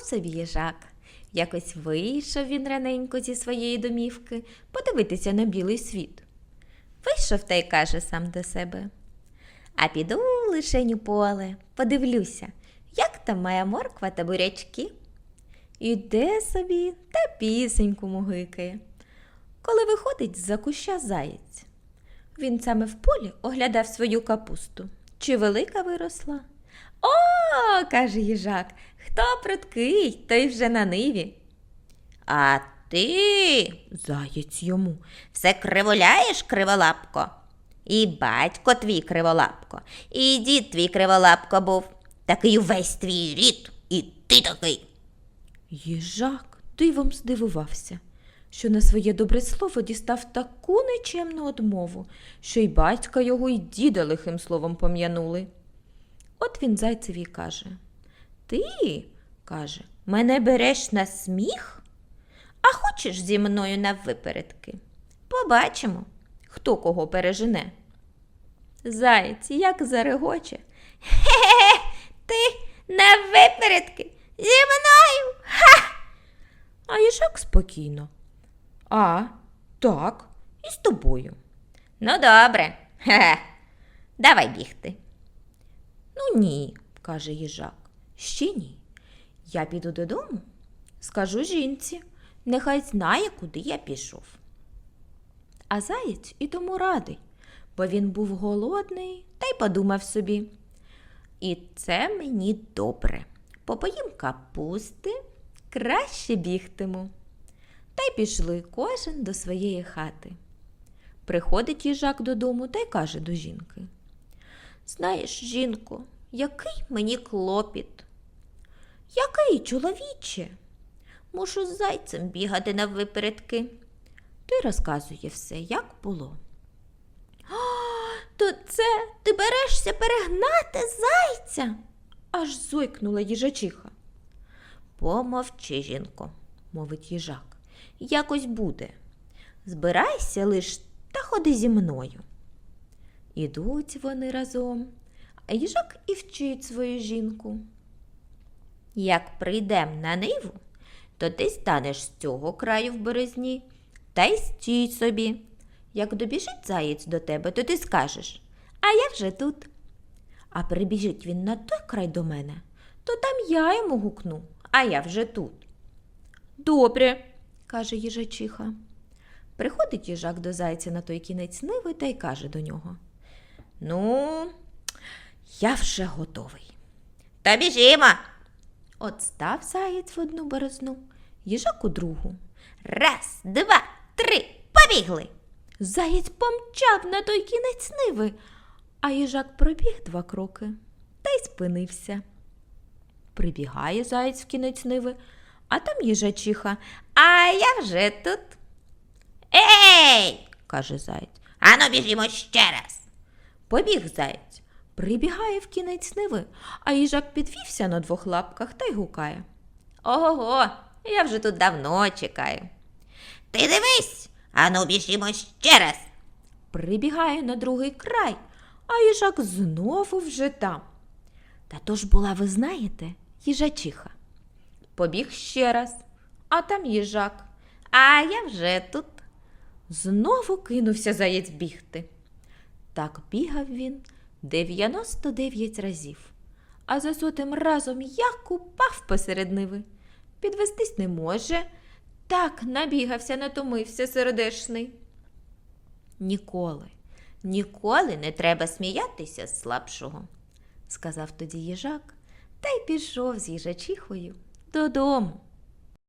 Був собі їжак. Якось вийшов він раненько зі своєї домівки подивитися на білий світ. Вийшов та й каже сам до себе. А піду лишень у поле, подивлюся, як там моя морква та бурячки. Іде собі та пісеньку мугикає. Коли виходить з-за куща заєць. Він саме в полі оглядав свою капусту. Чи велика виросла? О, каже їжак, хто пруткий, той вже на ниві. А ти, заєць йому, все криволяєш, криволапко? І батько твій криволапко, і дід твій криволапко був, такий увесь твій рід, і ти такий. Їжак дивом здивувався, що на своє добре слово дістав таку нечемну одмову, що й батька його, й діда лихим словом пом'янули. От він зайцеві каже Ти, каже, мене береш на сміх? А хочеш зі мною на випередки? Побачимо, хто кого пережене. Заєць як зарегоче. Хе-хе, ти на випередки зі мною. Ха! А їжак спокійно. А, так, і з тобою. Ну, добре. Хе-хе. Давай бігти. Ну, ні, каже їжак. Ще ні. Я піду додому, скажу жінці, нехай знає, куди я пішов. А заєць і тому радий, бо він був голодний та й подумав собі. І це мені добре. Попоїм капусти, краще бігтиму. Та й пішли кожен до своєї хати. Приходить їжак додому та й каже до жінки. Знаєш, жінко, який мені клопіт? Який, чоловіче? Мушу з зайцем бігати на випередки. Той розказує все, як було. А, то це ти берешся перегнати зайця? аж зойкнула їжачиха. Помовчи, жінко, мовить їжак. Якось буде. Збирайся лиш та ходи зі мною. Ідуть вони разом, а їжак і вчить свою жінку. Як прийдем на ниву, то ти станеш з цього краю в березні та й стій собі. Як добіжить заєць до тебе, то ти скажеш, а я вже тут. А прибіжить він на той край до мене, то там я йому гукну, а я вже тут. Добре, каже їжачиха. Приходить їжак до зайця на той кінець ниви та й каже до нього. Ну, я вже готовий. Та біжімо. От став заєць в одну борозну, їжак у другу. Раз, два, три, побігли. Заєць помчав на той кінець ниви, а їжак пробіг два кроки та й спинився. Прибігає заєць в кінець ниви, а там їжачиха. А я вже тут. Ей, каже заєць. Ану біжімо ще раз. Побіг заєць, прибігає в кінець ниви, а їжак підвівся на двох лапках та й гукає. Ого, я вже тут давно чекаю. Ти дивись, ану біжімо ще раз. Прибігає на другий край, а їжак знову вже там. Та то ж була, ви знаєте, їжачиха. Побіг ще раз, а там їжак. А я вже тут. Знову кинувся заєць бігти. Так бігав він 99 разів, а за сотим разом як упав посеред ниви. Підвестись не може, так набігався, натомився сердешний. Ніколи, ніколи не треба сміятися з слабшого, сказав тоді їжак та й пішов з їжачихою додому.